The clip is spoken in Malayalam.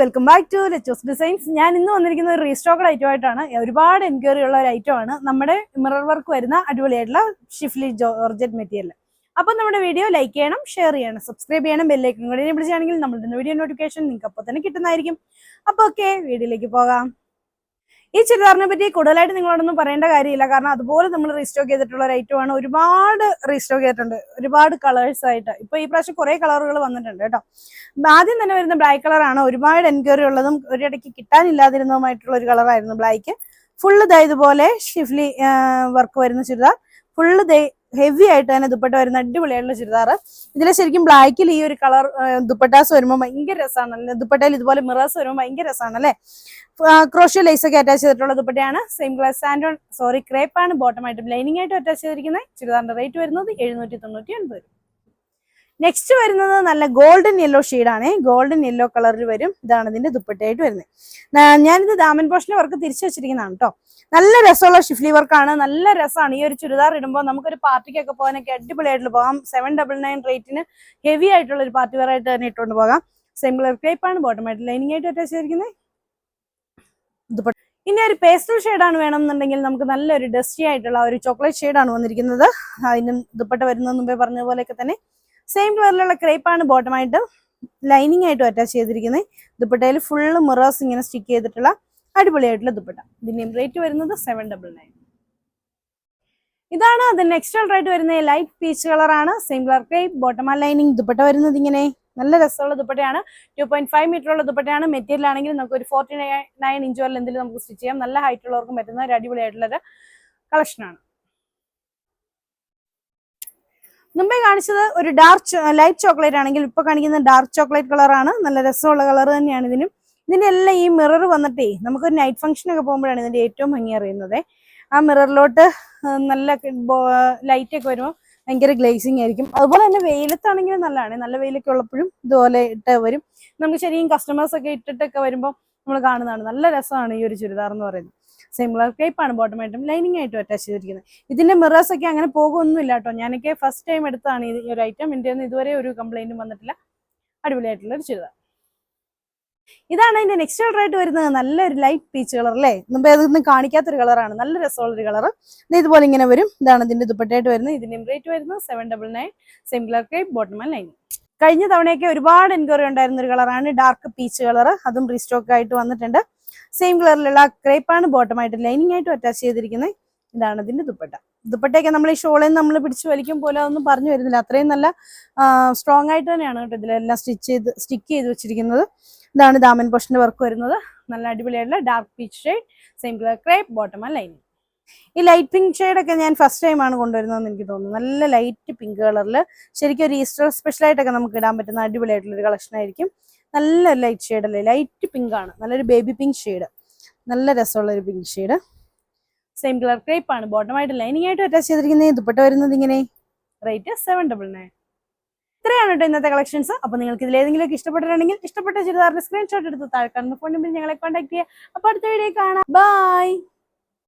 വെൽക്കം ബാക്ക് ടു ലെച്ചോസ് ഡിസൈൻസ് ഞാൻ ഇന്ന് വന്നിരിക്കുന്ന ഒരു റീസ്റ്റോക്കഡ് ഐറ്റം ആയിട്ടാണ്. ഒരുപാട് എൻക്വയറി ഉള്ള ഒരു ഐറ്റം ആണ്. നമ്മുടെ മിറർ വർക്ക് വരുന്ന അടിപൊളിയായിട്ടുള്ള ഷിഫ്ലി ജോർജറ്റ് മെറ്റീരിയൽ അപ്പോൾ നമ്മുടെ വീഡിയോ ലൈക്ക് ചെയ്യണം ഷെയർ ചെയ്യണം സബ്സ്ക്രൈബ് ചെയ്യണം ബെല്ലൈക്കൺ കൂടി വിളിച്ചാണെങ്കിൽ നമ്മുടെ വീഡിയോ നോട്ടിഫിക്കേഷൻ നിങ്ങൾക്ക് അപ്പോൾ തന്നെ കിട്ടുന്നതായിരിക്കും. അപ്പോൾ ഓക്കെ വീഡിയോയിലേക്ക് പോകാം. ഈ ചുരിദാറിനെ പറ്റി കൂടുതലായിട്ട് നിങ്ങളോടൊന്നും പറയേണ്ട കാര്യമില്ല. കാരണം അതുപോലെ നമ്മൾ റീസ്റ്റോക്ക് ചെയ്തിട്ടുള്ള ഒരു ഐറ്റം ആണ്. ഒരുപാട് റീസ്റ്റോക്ക് ചെയ്തിട്ടുണ്ട്. ഒരുപാട് കളേഴ്സ് ആയിട്ട്. ഇപ്പൊ ഈ പ്രാവശ്യം കുറേ കളറുകൾ വന്നിട്ടുണ്ട് കേട്ടോ. ആദ്യം തന്നെ വരുന്ന ബ്ലാക്ക് കളറാണ് ഒരുപാട് എൻക്വയറി ഉള്ളതും ഒരിടയ്ക്ക് കിട്ടാനില്ലാതിരുന്നതുമായിട്ടുള്ള ഒരു കളറായിരുന്നു ബ്ലാക്ക് ഫുള്ള് ദാ ഇതുപോലെ ഷിഫ്ലി വർക്ക് വരുന്ന ചുരിദാർ. ഫുള്ള് ദേ ഹെവി ആയിട്ട് തന്നെ ദുപ്പട്ട വരുന്ന അടിപൊളിയായിട്ടുള്ള ചുരിദാറ്. ഇതിൽ ശരിക്കും ബ്ലാക്കിൽ ഈ ഒരു കളർ ദുപ്പട്ടാസ് വരുമ്പോൾ ഭയങ്കര രസമാണ് ദുപ്പട്ടയിൽ ഇതുപോലെ മിറേഴ്സ് വരുമ്പോൾ ഭയങ്കര രസമാണ് അല്ലേ? ക്രോഷ്യ ലൈസ് ഒക്കെ അറ്റാച്ച് ചെയ്തിട്ടുള്ള ദുപ്പട്ടയാണ്. Same glass and sorry crepe ആണ്. ബോട്ടം ആയിട്ട് ലൈനിങ് ആയിട്ട് അറ്റാച്ച് ചെയ്തിരിക്കുന്നത് ചുരിദാറിന്റെ റേറ്റ് വരുന്നത് എഴുന്നൂറ്റി തൊണ്ണൂറ്റി ഒൻപത് നെക്സ്റ്റ് വരുന്നത് നല്ല ഗോൾഡൻ യെല്ലോ ആണ്. ഗോൾഡൻ യെല്ലോ കളറിൽ വരും. ഇതാണ് ഇതിന്റെ ദുപ്പട്ടയായിട്ട് വരുന്നത്. ഞാനിത് ദാമൻ പോഷന്റെ വർക്ക് തിരിച്ചു വെച്ചിരിക്കുന്നതാണ് കേട്ടോ നല്ല രസമുള്ള ഷിഫ്ലി വർക്കാണ് നല്ല രസമാണ്. ഈ ഒരു ചുരിദാർ ഇടുമ്പോൾ നമുക്കൊരു പാർട്ടിക്കൊക്കെ പോകാനൊക്കെ അടിപൊളിയായിട്ട് പോകാം. സെവൻ ഡബിൾ നയൻ റേറ്റിന് ഹെവി ആയിട്ടുള്ള ഒരു പാർട്ടി വെയർ ആയിട്ട് തന്നെ ഇട്ടുകൊണ്ട് പോകാം. സെയിം കളർ ക്രേപ്പ് ആണ്. ബോട്ടം ആയിട്ട് ലൈനിങ് ആയിട്ട് അറ്റാച്ച് ചെയ്തിരിക്കുന്നത്. ദുപ്പട്ട ഇനി ഒരു പേസ്റ്റൽ ഷെയ്ഡാണ് വേണമെന്നുണ്ടെങ്കിൽ നമുക്ക് നല്ലൊരു ഡസ്റ്റി ആയിട്ടുള്ള ഒരു ചോക്ലേറ്റ് ഷെയ്ഡാണ് വന്നിരിക്കുന്നത്. അതിനും ദുപ്പട്ട വരുന്നത് മുമ്പേ പറഞ്ഞതുപോലെയൊക്കെ തന്നെ സെയിം കളറിലുള്ള ക്രേപ്പാണ് ബോട്ടമായിട്ട് ലൈനിങ് ആയിട്ടും അറ്റാച്ച് ചെയ്തിരിക്കുന്നത് ദുപ്പട്ടയിൽ ഫുള്ള് മിറേഴ്സ് ഇങ്ങനെ സ്റ്റിക്ക് ചെയ്തിട്ടുള്ള അടിപൊളിയായിട്ടുള്ള ദുപ്പട്ട. ഇതിന്റെയും റേറ്റ് വരുന്നത് സെവൻ ഡബിൾ നയൻ ഇതാണ് അതിന് നെക്സ്റ്റ് റേറ്റ് വരുന്നത് ലൈറ്റ് പീച്ച് കളറാണ് same colour crepe bottom lining dupatta വരുന്നത് ഇങ്ങനെ. നല്ല രസമുള്ള ദുപ്പട്ടയാണ്. ടു പോയിന്റ് ഫൈവ് മീറ്റർ ഉള്ള ദുപ്പട്ടയാണ്. മെറ്റീരിയൽ ആണെങ്കിൽ നമുക്ക് ഒരു ഫോർട്ടി നയൻ ഇഞ്ച് വരെ എന്തെങ്കിലും നമുക്ക് സ്റ്റിച്ച് ചെയ്യാം. നല്ല ഹൈറ്റ് ഉള്ളവർക്കും പറ്റുന്ന ഒരു അടിപൊളിയായിട്ടുള്ള ഒരു കളക്ഷനാണ് മുമ്പേ കാണിച്ചത് ഒരു ഡാർക്ക് ലൈറ്റ് ചോക്ലേറ്റ് ആണെങ്കിൽ ഇപ്പൊ കാണിക്കുന്നത് ഡാർക്ക് ചോക്ലേറ്റ് കളറാണ് നല്ല രസമുള്ള കളർ തന്നെയാണ് ഇതിനും. ഇതിന്റെ എല്ലാം ഈ മിറർ വന്നിട്ടേ നമുക്കൊരു നൈറ്റ് ഫംഗ്ഷൻ ഒക്കെ പോകുമ്പോഴാണ് ഇതിന്റെ ഏറ്റവും ഭംഗി അറിയുന്നത്. ആ മിററിലോട്ട് നല്ല ലൈറ്റ് ഒക്കെ വരുമ്പോൾ ഭയങ്കര ഗ്ലേസിങ് ആയിരിക്കും. അതുപോലെ തന്നെ വെയിലത്താണെങ്കിലും നല്ലതാണ്. നല്ല വെയിലൊക്കെ ഉള്ളപ്പോഴും ഇതുപോലെ ഇട്ട് വരും. നമുക്ക് ശരിക്കും കസ്റ്റമേഴ്സ് ഒക്കെ ഇട്ടിട്ടൊക്കെ വരുമ്പോൾ നമ്മൾ കാണുന്നതാണ്. നല്ല രസമാണ് ഈ ഒരു ചുരിദാർ എന്ന് പറയുന്നത്. ക്രേപ്പ് ആണ് ബോട്ടം ആയിട്ടും ലൈനിങ് ആയിട്ടും അറ്റാച്ച് ചെയ്തിരിക്കുന്നത്. ഇതിന്റെ മിറേഴ്സ് ഒക്കെ അങ്ങനെ പോകുമൊന്നുമില്ല കേട്ടോ. ഞാനൊക്കെ ഫസ്റ്റ് ടൈം എടുത്താണ് ഈ ഒരു ഐറ്റം എന്റെ ഒന്നും ഇതുവരെ ഒരു കംപ്ലൈന്റും വന്നിട്ടില്ല. അടിപൊളിയായിട്ടുള്ള ഒരു ചുരിദാർ. ഇതാണ് അതിന്റെ നെക്സ്റ്റ് കളർ ആയിട്ട് വരുന്നത്. നല്ലൊരു ലൈറ്റ് പീച്ച് കളർ അല്ലേ? മുമ്പേ അതൊന്നും കാണിക്കാത്തൊരു കളറാണ് നല്ല രസമുള്ള ഒരു കളർ ഇതുപോലെ ഇങ്ങനെ വരും. ഇതാണ് ഇതിന്റെ ദുപ്പട്ടയായിട്ട് വരുന്നത്. ഇതിന്റെ റേറ്റ് വരുന്നത് seven double nine colour crepe bottom lining കഴിഞ്ഞ തവണയൊക്കെ ഒരുപാട് എൻക്വയറി ഉണ്ടായിരുന്ന ഒരു കളറാണ് ഡാർക്ക് പീച്ച് കളർ അതും റീസ്റ്റോക്ക് ആയിട്ട് വന്നിട്ടുണ്ട്. സെയിം കളറിലുള്ള ക്രേപ്പാണ് ബോട്ടമായിട്ട് ലൈനിങ് ആയിട്ട് അറ്റാച്ച് ചെയ്തിരിക്കുന്നത്. ഇതാണ് ഇതിന്റെ ദുപ്പട്ട. ദുപ്പട്ടയൊക്കെ നമ്മൾ ഈ ഷോളിൽ നമ്മൾ പിടിച്ച് വലിക്കും പോലെ ഒന്നും പറഞ്ഞു വരുന്നില്ല. അത്രയും നല്ല സ്ട്രോങ് ആയിട്ട് തന്നെയാണ് കേട്ടോ ഇതിലെല്ലാം സ്റ്റിച്ച് ചെയ്ത് സ്റ്റിക്ക് ചെയ്ത് വെച്ചിരിക്കുന്നത്. ഇതാണ് ദാമൻ പോഷന്റെ വർക്ക് വരുന്നത്. നല്ല അടിപൊളിയായിട്ടുള്ള dark peach shade same colour crepe bottom ആ ലൈനിങ് ഈ ലൈറ്റ് പിങ്ക് ഷെയ്ഡൊക്കെ ഞാൻ ഫസ്റ്റ് ടൈമാണ് കൊണ്ടുവരുന്നതെന്ന് എനിക്ക് തോന്നുന്നു. നല്ല ലൈറ്റ് പിങ്ക് കളറിൽ ശരിക്കും ഒരു ഈസ്റ്റർ സ്പെഷ്യലായിട്ടൊക്കെ നമുക്ക് ഇടാൻ പറ്റുന്ന അടിപൊളിയായിട്ടുള്ള ഒരു കളക്ഷൻ ആയിരിക്കും. നല്ല ലൈറ്റ് ഷെയ്ഡ് അല്ലേ? ലൈറ്റ് പിങ്ക് ആണ്. നല്ലൊരു ബേബി പിങ്ക് ഷെയ്ഡ് നല്ല രസമുള്ള ഒരു pink shade same colour crepe ആണ്. ബോട്ടമായിട്ട് ലൈനിങ് ആയിട്ട് അറ്റാച്ച് ചെയ്തിരിക്കുന്നത്. ദുപ്പട്ട വരുന്നത് ഇങ്ങനെ. റേറ്റ് സെവൻ ഡബിൾ നയൻ ഇത്രയാണ് കേട്ടോ ഇന്നത്തെ കളക്ഷൻസ് അപ്പോൾ നിങ്ങൾക്ക് ഇതിൽ ഏതെങ്കിലും ഇഷ്ടപ്പെട്ടിട്ടുണ്ടെങ്കിൽ ഇഷ്ടപ്പെട്ട ചുരിദാറിന്റെ സ്ക്രീൻഷോട്ട് എടുത്ത് താഴെ കാണുന്ന ഫോൺ നമ്പറിൽ ഞങ്ങളെ കോൺടാക്ട് ചെയ്യുക. അപ്പോൾ അടുത്ത വീഡിയോ കാണാം. ബൈ